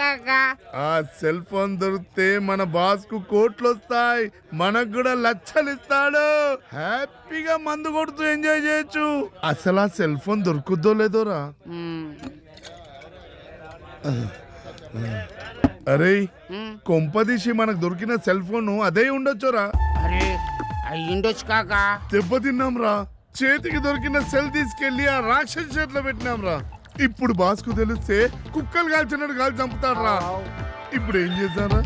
కాక. ఆ cell phone దొరికితే మన బాస్కు కోట్లు వస్తాయి మనకు కూడా లక్షలు ఇస్తాడు. హ్యాపీగా మందు కొడుతూ ఎంజాయ్ చేయొచ్చు. అసలు ఆ సెల్ ఫోన్ దొరుకుద్దో లేదోరా. అరే. కొంపదీసి మనకు దొరికిన సెల్ ఫోన్ అదే ఉండొచ్చురా అరే అయ్యుండొచ్చు కాక. దెబ్బతిన్నాం రా. చేతికి దొరికిన సెల్ తీసుకెళ్ళి ఆ రాక్షసి చేతిలో పెట్టినాం రా. ఇప్పుడు బాస్కు తెలిస్తే కుక్కలు కాల్చినట్టు కాల్చి చంపుతాడు రా ఇప్పుడు ఏం చేశారా?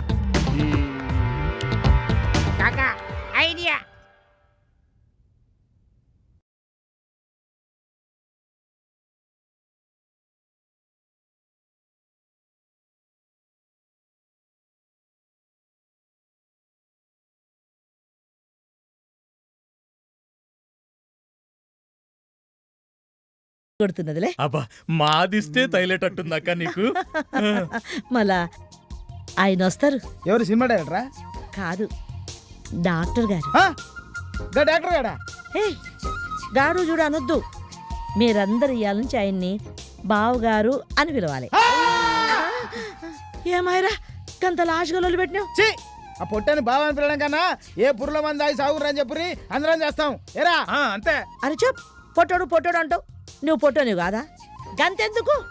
కాక ఐడియా. కొడుతున్నదిలే. అబ్బా మాదిస్తే తైలేటట్టుందక్క నీకు? మళ్ళా ఆయన వస్తారు ఎవరు సినిమా డైరెక్టరా? కాదు డాక్టర్ గారు? గా డాక్టర్ గాడా? హే గాడు చూడు అనొద్దు. మీరందరు ఇవాళ నుంచి ఆయన్ని బావగారు అని పిలవాలి. ఏమాయరా గంత లాష్గా పెట్టినావు? ఛీ! ఆ పొట్టని బావని పిల్లడం కన్నా ఏ పుర్ల మంది ఆగి సాగురు అని చెప్పురి అందరం చేస్తాం. ఏరా? ఆ, అంతే. అని చెప్ పొట్టోడు పొట్టోడు అంటావు. నువ్వు పొట్టోని కాదా? గంతెందుకు?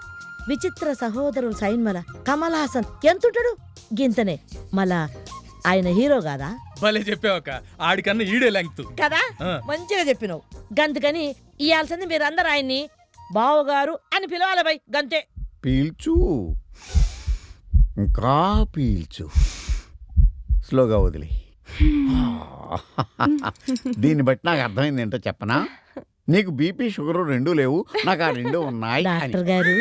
విచిత్ర సహోదరుడు సైన్మల కమల్ హాసన్ ఎంతుంటాడు? గింతనే. మళ్ళా ఆయన హీరో కాదా? భలే చెప్పావక్క ఆడికన్నా ఈడే లెంగ్త్. కదా. మంచిగా చెప్పినావు. గంతకని ఇయాల్సింది మీరందరూ ఆయన్ని బావగారు అని పిలవాలి బై గంతే. పీల్చు. ఇంకా పీల్చు. స్లోగా వదిలి. దీన్ని బట్టి నాకు అర్థమైంది ఏంటో చెప్పనా? నీకు బీపీ షుగర్ రెండు లేవు. నాకు ఆ రెండు ఉన్నాయి అని. డాక్టర్ గారు.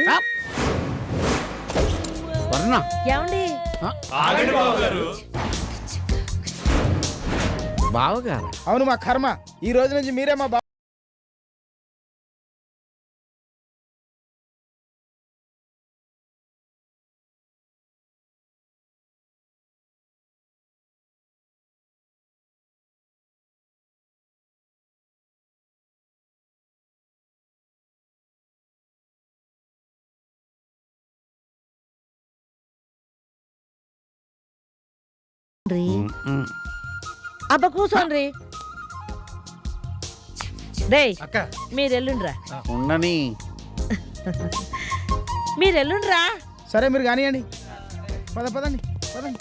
వర్ణ. ఏమండి? బావగారు? అవును మా కర్మ. ఈ రోజు నుంచి మీరే మా రీ. అబ్బ కూసోండ్రి. రే అక్క. మీరు ఎల్లుండ్రా ఉండని మీరు ఎల్లుండ్రా సరే మీరు కానివ్వండి పద పదండి పదండి.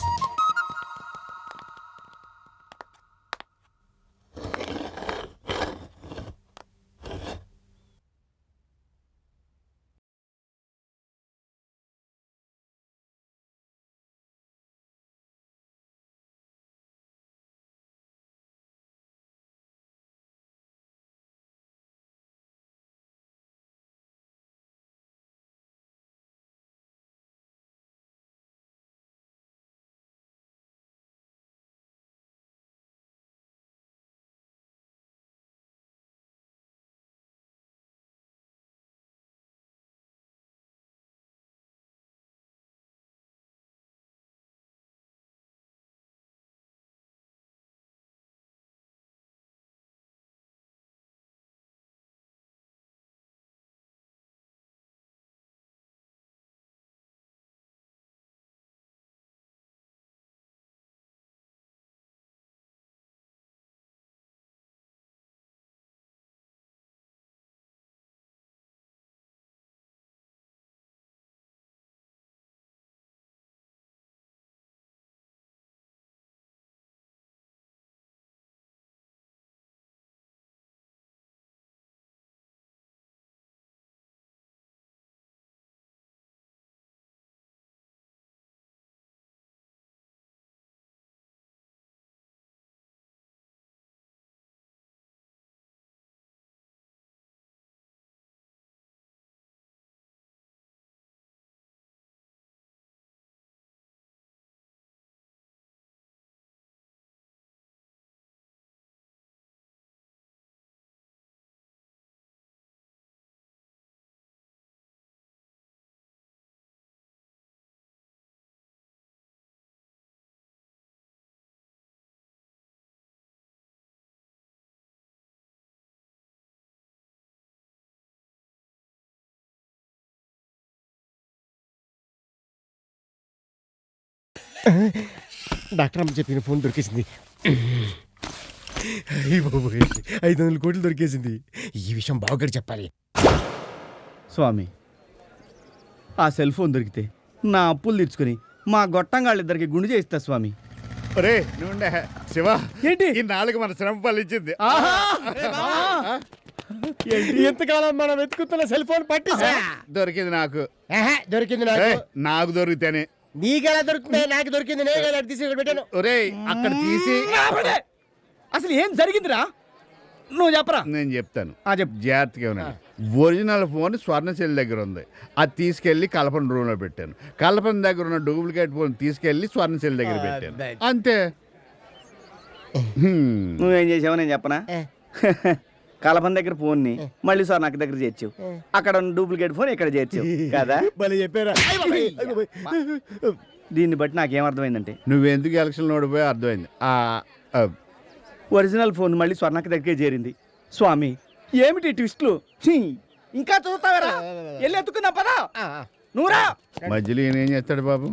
డాక్టర్ అమ్మ చెప్పిన ఫోన్ దొరికేసింది. ఐదు వందల కోట్లు దొరికేసింది. ఈ విషయం బావగారు చెప్పాలి. స్వామి ఆ సెల్ ఫోన్ దొరికితే నా అప్పులు తీర్చుకుని మా గొట్టంగాళ్ళిద్దరికి గుండు చేయిస్తా స్వామి. ఒరే నువ్వుండే శివ ఏంటి? ఈ నాలుగు మన శ్రమ ఫలించింది. ఎంతకాలం మనం వెతుకుతున్న సెల్ ఫోన్ పట్టేసా దొరికింది నాకు. దొరికింది నాకు. నాకు దొరికితేనే. నీకెలా దొరుకుతుంది నాకు దొరికింది నేను ఎలా తీసి ఇక్కడ పెట్టాను. ఒరేయ్ అక్కడ తీసి అసలు ఏం జరిగిందిరా? నువ్వు చెప్పరా? నేను చెప్తాను. ఆ చెప్పు. జాగ్రత్తగా ఉన్నాడు ఒరిజినల్ ఫోన్ స్వర్ణశైలి దగ్గర ఉంది. అది తీసుకెళ్ళి కల్పన రూమ్లో పెట్టాను. కల్పన దగ్గర ఉన్న డూప్లికేట్ ఫోన్ తీసుకెళ్ళి స్వర్ణశైలి దగ్గర పెట్టాను. అంతే. హ్మ్. నువ్వేం చేసావో నేను చెప్పనా? కలపన దగ్గర ఫోన్ని మళ్ళీ సార్ నాకు దగ్గర చేర్చావు. అక్కడ ఉన్న డూప్లికేట్ ఫోన్ ఇక్కడ చేర్చావు. కదా? భలే చెప్పారా. దీన్ని బట్టి నాకేం అర్థమైందంటే? నువ్వెందుకు ఎలక్షన్ ఓడిపోయా అర్థమైంది. ఆ, ఆ, ఒరిజినల్ ఫోన్ మళ్ళీ స్వర్ణక్క దగ్గరే చేరింది. స్వామి ఏమిటి ఈ ట్విస్ట్లు? ఛీ, ఇంకా చూస్తావరా? వెళ్ళి ఎత్తుకున్నా పదా. నువ్వురా. మధ్యలో ఈయన ఏం చేస్తాడు బాబు?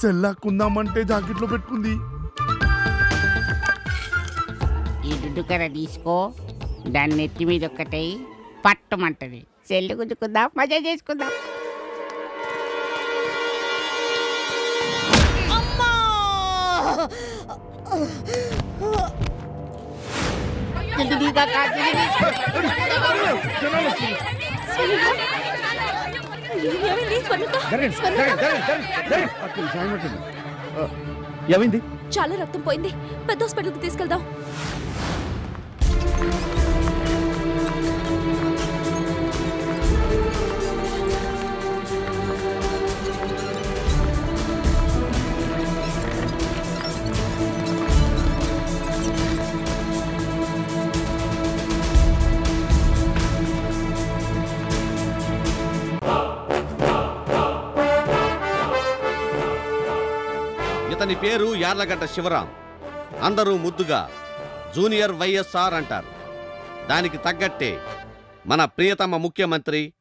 సెల్లాకుందామంటే జాకెట్లో పెట్టుకుంది. ఈ దుడ్డు కర్ర తీసుకో దాన్ని నెత్తి మీద ఒక్కటై పట్టమంటది. సెల్లు గుద్దుకుందాం మజా చేసుకుందాం. జల్ది దిగు కాకా, జల్ది తీసుకో. ఏమైంది? చాలా రక్తం పోయింది. పెద్ద హాస్పిటల్కి తీసుకెళ్దాం. ఇతని పేరు యార్లగడ్డ శివరాం. అందరూ ముద్దుగా జూనియర్ వైఎస్ఆర్ అంటారు. దానికి తగ్గట్టే మన ప్రియతమ ముఖ్యమంత్రి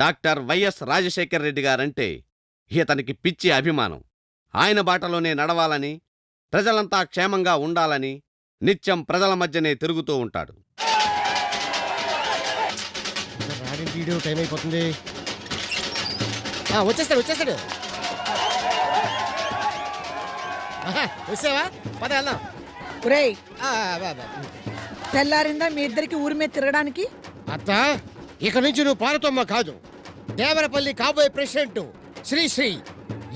doctor Y S Rajasekhar Reddy guarantee ఇతనికి పిచ్చి అభిమానం. ఆయన బాటలోనే నడవాలని ప్రజలంతా క్షేమంగా ఉండాలని నిత్యం ప్రజల మధ్యనే తిరుగుతూ ఉంటాడు. టైం అయిపోతుంది. వచ్చేస్తాడు వచ్చేస్తాడు. వచ్చావా పద వెళ్దాం. ఒరేయ్. ఆ, బా, బా. తెల్లారిందా మీ ఇద్దరికి ఊరి మీద తిరగడానికి? అత్త ఇక నుంచి నువ్వు పాలతమ్మ కాదు. దేవరపల్లి కాబోయే ప్రెసిడెంట్ శ్రీ శ్రీ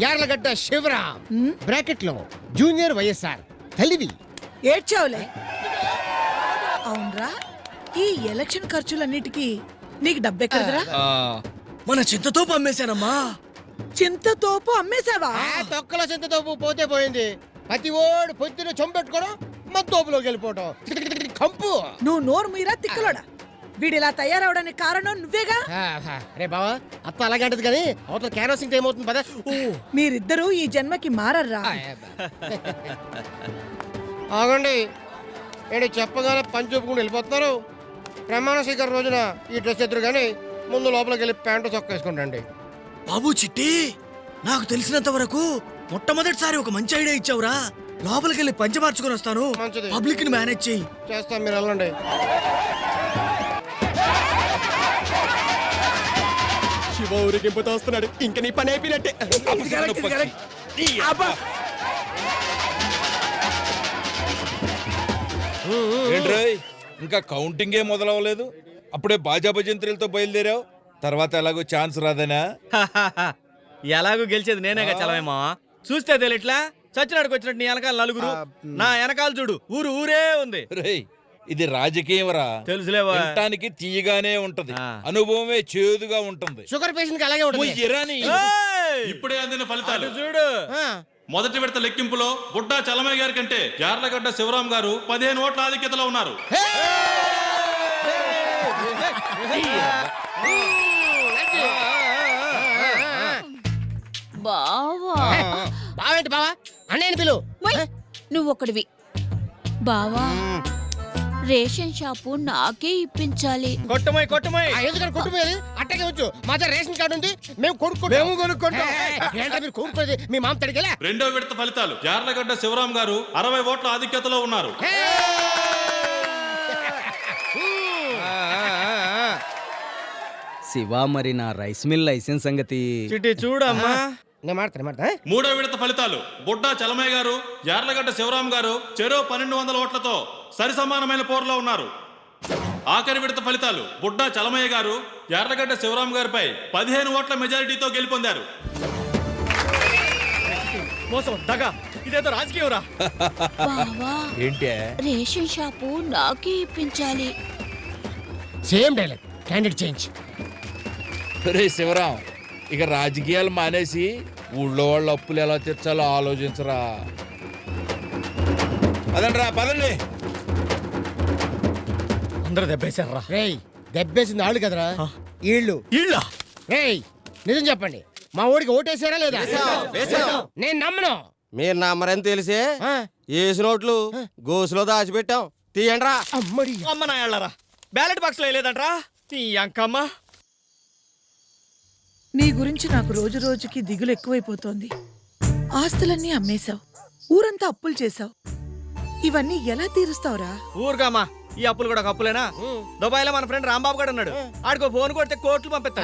యార్లగడ్డ శివరాం. బ్రాకెట్లో జూనియర్ వైఎస్ఆర్ తల్లివి. ఏడ్చావులే. అవునరా ఈ ఎలక్షన్ ఖర్చులన్నిటికీ నీకు డబ్బెక్కడదురా? మన చింతతో అమ్మేశానమ్మా చింతతోపు అమ్మేశావా? ఆ తొక్కల చింతతో పోతే పోయింది. ప్రతి ఓడు పొద్దున చొంపెట్టుకోవడం మత్తోపులోకి వెళ్ళిపోవడం కంపు. నువ్వు నోరు మీరా తిక్కలోడా? వీడిలా తయారవడానికి కారణం నువ్వేగా? రే బావా అత్త అలాగంటది కానీ అవతల క్యారోసింగ్ ఏమవుతుంది పదా? మీరిద్దరూ ఈ జన్మకి మారర్రా. ఆగండి. ఏంటి చెప్పగానే పని చూపుకుంటూ వెళ్ళిపోతున్నారు? ప్రమాణ స్వీకారం రోజున ఈ డ్రెస్ ఎదురు కానీ ముందు లోపలికి వెళ్ళి ప్యాంటు చొక్కా వేసుకుంటండి బాబు చిట్టి నాకు తెలిసినంత వరకు మొట్టమొదటిసారి ఒక మంచి ఐడియా ఇచ్చావురా. లోపలికి వెళ్ళి పంచ మార్చుకొని వస్తాను. మంచిది. పబ్లిక్ని మేనేజ్ చెయ్యి. చేస్తాం మీరు వెళ్ళండి. శివ ఊరికింపుతో వస్తున్నాడు ఇంక నీ పని అయిపోయినట్టే. ఏంట్రోయ్ ఇంకా కౌంటింగే మొదలవ్వలేదు అప్పుడే బాజా భజంత్రులతో బయలుదేరావు? తర్వాత ఎలాగో ఛాన్స్ రాదనా? ఎలాగో గెలిచేది నేనేగా చలవేమా చూస్తే తెలియట్లా చచ్చినాడికి వచ్చినట్టు నీ వెనకాల నలుగురు. నా వెనకాల చూడు ఊరు ఊరే ఉంది. రేయ్ ఇది రాజకీయం రా తెలుసులేవా వినటానికి తీయగానే ఉంటది. అనుభవమే చేదుగా ఉంటుంది. షుగర్ పేషెంట్కి అలాగే ఉంటుంది. ఇరాని. ఇప్పుడే అందిన ఫలితాలు. చూడు. మొదటి విడత లెక్కింపులో బుడ్డా చలమయ్య గారి కంటే యార్లగడ్డ శివరాం గారు పదిహేను ఓట్ల ఆధిక్యతలో ఉన్నారు. బావా. బావేంటి బావా? అన్నయ్యని పిలు. మొయ్, నువ్వు ఒకడివి బావా రేషన్ షాపు నాకే ఇప్పించాలి. కొట్టమోయ్ కొట్టమోయ్ ఆ, ఎందుకని కొట్టుపోయేది అట్టగే వచ్చు. మా దగ్గర రేషన్ కార్డు ఉంది మేము కొనుక్కుంటాం. మేము కొనుక్కుంటాం. ఏంట్రా మీరు కొనుక్కోలేదు మీ మామ తడిగలే? రెండో విడత ఫలితాలు. యార్లగడ్డ శివరాం గారు అరవై ఓట్ల ఆధిక్యతలో ఉన్నారు. శివ మరి నా రైస్ మిల్ లైసెన్స్ సంగతి. చిట్టి చూడమ్మా. నేను మాడతాను మాడతా మూడో విడత ఫలితాలు. బుడ్డా చలమయ్య గారు యార్లగడ్డ శివరాం గారు చెరో పన్నెండు వందల ఓట్లతో సరి సమానమైన పోరులో ఉన్నారు. ఆఖరి విడత ఫలితాలు. బుడ్డా చలమయ్య గారు యార్లగడ్డ శివరాం గారిపై పదిహేను ఓట్ల మెజారిటీతో గెలుపొందారు. మోసం దగా. ఇదేదో బావా ఏంటే? రేషన్ షాపు నాకే ఇప్పించాలి. Same dialogue. క్యాండిడేట్ చేంజ్ రే శివరాం ఇక రాజకీయాలు మానేసి ఊళ్ళో వాళ్ళ అప్పులు ఎలా తీర్చాలో ఆలోచించరా. పదండ్రా పదండి. అందరూ దెబ్బేశారా రేయ్ దెబ్బేసింది ఆళ్ళు కదరా? ఈళ్ళు. ఇళ్ళ రేయ్ నిజం చెప్పండి. మా ఊడికి ఓటేసారా లేదా? నేను నమ్మను. మీరు నమ్మరని తెలిసే ఆ, ఏసు నోట్లు గోసులో దాచిపెట్టాం. తీయండ్రా. అమ్మడి. అమ్మ నా ఎళ్ళరా బ్యాలెట్ బాక్స్లో లేదంట్రా ఈ అంకమ్మ నీ గురించి నాకు రోజు రోజుకి దిగులు ఎక్కువైపోతోంది. ఆస్తులన్నీ అమ్మేశావు. ఊరంతా అప్పులు చేశావు. ఇవన్నీ ఎలా తీరుస్తావురా? ఊరుకమ్మా ఈ అప్పులు కూడా ఒక అప్పులేనా? దుబాయ్లో మన ఫ్రెండ్ రాంబాబు గారు ఉన్నాడు. ఆడికో ఫోన్ కొడితే కోట్లు పంపిస్తాడు.